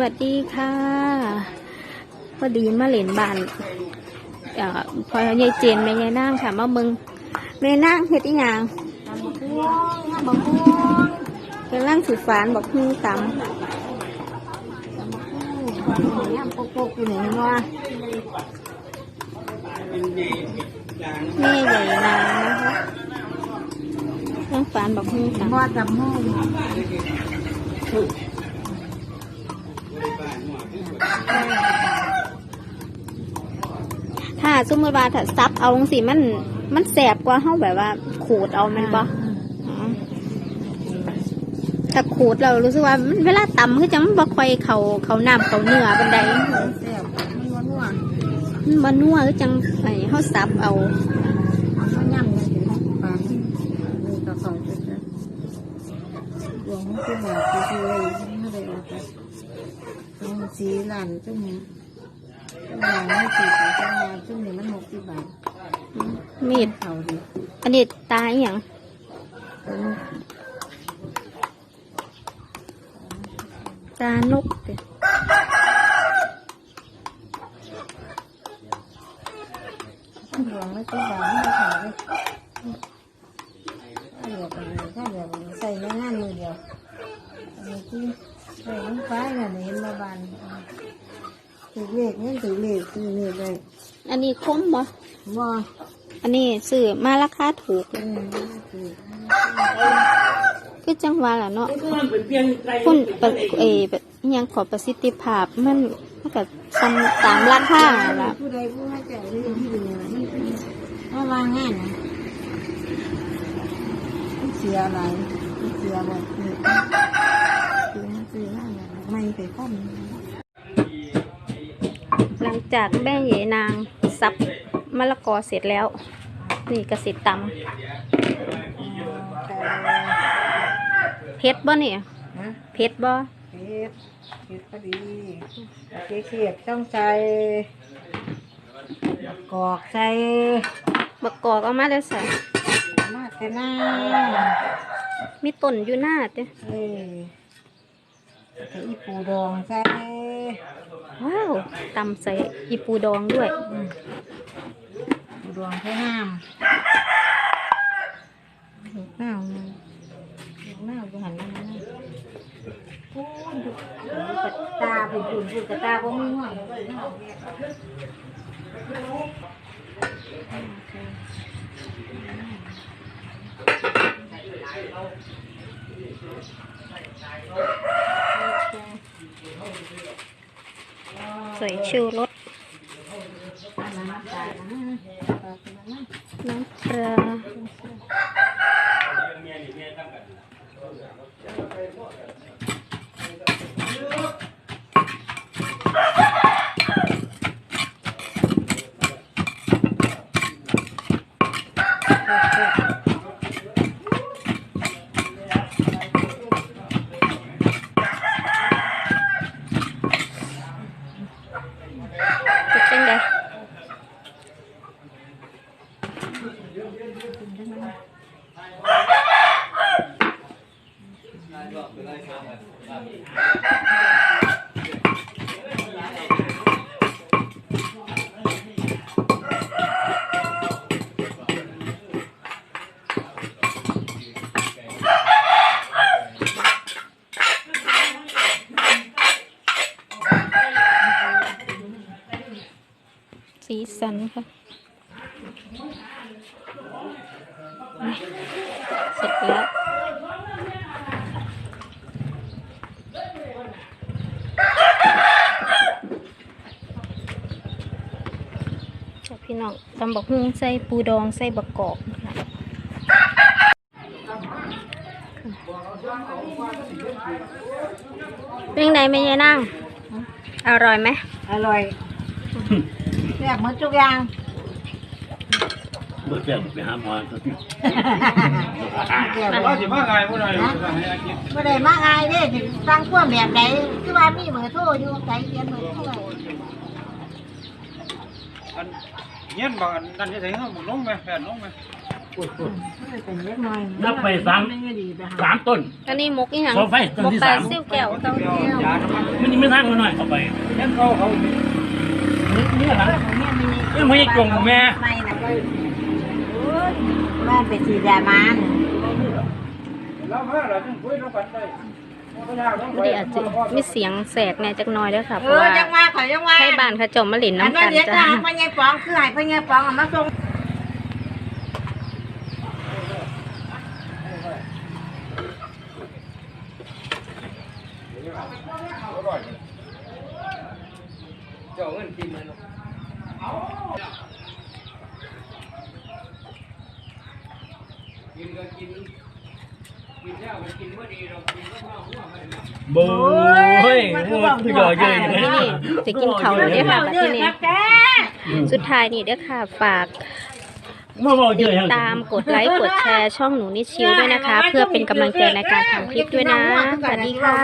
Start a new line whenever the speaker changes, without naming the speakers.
วัสดีค่ะพอดีมาเล่นบ้านเอ่อพอยายเจนแม่ยายนางค่ะมาเบิงแม่นางเฮ็ดอีหยัง
ตำบักม่วงตำบักม่วง
กำลังสืบฝานบอกฮือต
ตำบักม่วงย่ำโปกๆอยู่ไหนวะำ
แม่ใหญ่นางนะคะกำลังฝานบอกฮือต
บ่ตำม่วงำ
ถ้าสมมติว่าถ้าซับเอาสิมัน มันแสบกว่าเฮาแบบว่า ขูดเอาแมันบ่อ๋อถ้าขูดเรารู้สึกว่ามันเวลาตำคือจังมันบ่ค่อยเข้าเข้าน้ำเข้าเนื้อปานใด
แซ่บมันนัว
มันบ่นัวคือจังไอ้เฮาซับเอา
ๆมันย่ำเลยถึงปลานี่ก็เขาไปจ้ะหลวงมันคือแบบคือเลยไม่ได้เอา ไปเอาสีหลานจุ่มหลานไม่สีแต่ว่าจุ่มนี่มันหกสิบบาท
มีด
เขาดิ
อันนี้ตาอหย่าง
เป็น
ตานกเด้อ
หลวงไม่สิบบาทไม่ได้ขายเลยถ้าเหลือไปเลยถ้าเหลือไปใส่ในงานมือเดียว อันนี้ที่ใส่ลงไปน่ะเห็นมาบานถือเลขนี่ถือเลขถือเลขเลย
อันนี้คมบ่
ว่า
อันนี้ซื้อมาราคาถูก
เออถือ
คือจังหวะล่ะเนาะคุณปะเอแบบอิหยังขอประสิทธิภาพมันมันก็ซ้ำตามราคาล่ะ
ผู้ใดผู้ให้จ่ายเรื่องที่ดีนะนี่ว่าวางงานนะมันเสียอะไรมันเสียหมด นี่เสียเสียอะไรไม่ไปค้อม
หลังจากแม่เหยนางซับมะละกอเสร็จแล้ว นี่ก็สิตำเผ็ดบ่เนี่ย
ฮะ
เผ็ดบ่
เผ็ดเผ็ดพอดีเผ็ดเขียดต้องใส่กอกใส่
บักกอกเอามาแล้วใส่
มากแต่หน้า
มีต้นอยู่หน้าเด้อ
เอ้ย ใส่อีปูดองใส่
ว้าวตำใส่อีปูดองด้วย
ปูดองใส่น้ำลูกน้ำลูกน้ำกูหันมาหน้าพูดตาเป็นปุ่นปุ่นกระตาบ่มีหัว
ใส่ชูรส
น้ำตาลนะปลาเป็นน้ำ
น้ำปลาเป็นจังได สีสันค่ะเสร็จแล้วจ้ะพี่น้องตำบักฮุ่งใส่ปูดองใส่บักกอกค่ะเป็นยังไงแม่ยายนั่ง อร่อยไหม
อร่อย แซ่บหมดทุกอย่าง
เมื่อเช้าไปหาหมอก็
ว่าสิมาไงผู้ใดให้อากิน
ไม่ได้มาง่ายเด้สิสร้างความแบบไหนคือว่ามีเบอร์โทรอยู่ใส่เขียนเบอร์โทรไว้
อันเงี้ยบางอันนั่นจะใส่เฮาหมุนลงไหมแผ่นลงไหม
เป็นเล็กน้อย
นับไปสามสามต้น
อันนี้มกอีหยัง
โม
ก
ที่
ปลา
สาม
ซิ่วแก้วเขา
มันยังไม่ทางมาหน่อยเข้าไป
ยังเขาเขา
นี่หลัง
นี่
ไม่จงแม่
ไม่นะแม่เป็นสีดามัน
เรามาเราต้องคุยเรากันได้
พอดีอาจจะมีเสียงแสกแน่จักน่อยด้วยค่ะเพราะว่า
จังว่าขอจังว่า
ให้บ้านขจมมาหลิน
น้ำ
กันจ้า
จะพ่อใหญ่ปองคือให้พ่อใหญ่ปองอามาส่ง
เจ้าเงินกินมัน กินก็กินกินแล้วมันกินว่าดีเรากินก็มาหัวมัน
โบ้ยคือก่อเยอะอย่าง
ที่นี่จะกินเขาวแล้วเด้อค่ะบัดที่นี่สุดท้ายนี่เด้อค่ะฝาก
มาบอกเย
ติ
อะ
ด
อย่าง
ตามกดไลค์กดแชร์ช่องหนูนิดชิวด้วยนะคะ เพื่อเป็นกำลังใจในการทำคลิปด้วยนะสวัสดีค่ะ